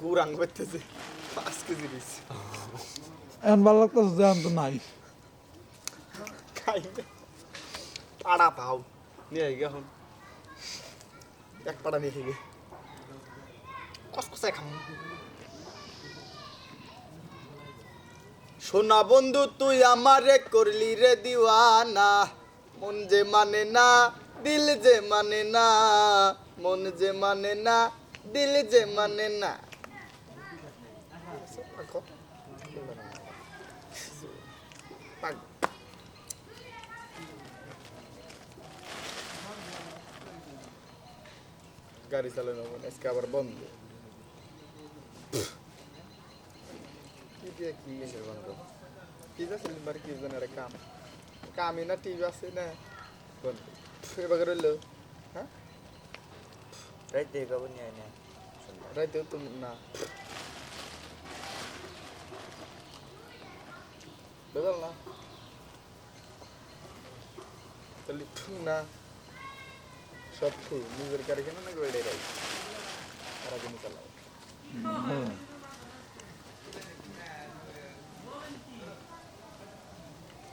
গুড়াং করতেছে পাঁচ কেজি দিচ্ছে এখন ভালো লাগতেছে যে এখন তো নাই খাই না। পাড়া পাও নিয়ে আই এখন এক পাড়া নিয়ে থেকে কসকসায় খাম সোনা বন্ধু তুই আমারে করলি রে দিওয়ানা মন যে মানে না দিল যে মানে না মন যে মানে না দিল যে মানে না। গাড়ি চালানো আজকে আবার বন্ধ। কি কি বন্ধ? কি যাচ্ছে বাড়ি কি জানে আরে কাম। কামই না টিভি আছে না। বন্ধ। এবার রইল হ্যাঁ? রাইতে খবর নিয়ে না। রাইতেও তো না বেদাল না তাহলে ঠু না সব ঠু নিজের গাড়ি কেন না বেড়ে রাই সারাদিন চালাও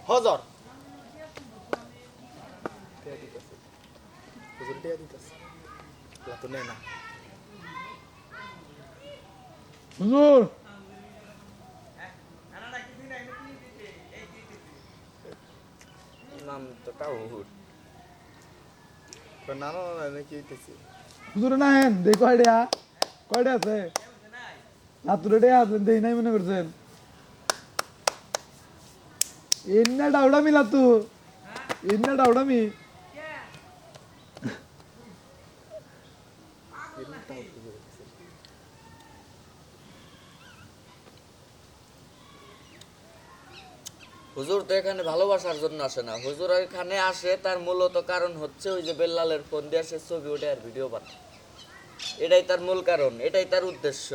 হজর টিয়া দিতেছে হুজুর টিয়া দিতেছে তো নেয় না হুজুর ইমাম তো টাউট না না না না কি হইতেছে হুজুরে না হেন দেখ কয়টা কয়টা আছে হাতুরে ডে আছে হুজুর তো এখানে ভালোবাসার জন্য আসে না। হুজুর এখানে আসে, তার মূলত কারণ হচ্ছে ওই যে বেল্লালের ফোন দিয়ে সে ছবি ওঠে আর ভিডিও বানায়। এটাই তার মূল কারণ, এটাই তার উদ্দেশ্য।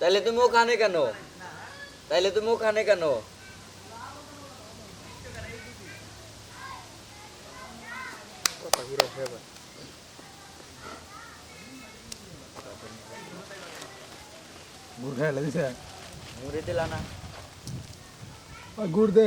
তাইলে তুমি ওখানে কেন? তাইলে তুমি ওখানে কেন? কথা ঘুরে গুড় খাইলে দিছে। মুড়ি দিলা না। গুড় দে।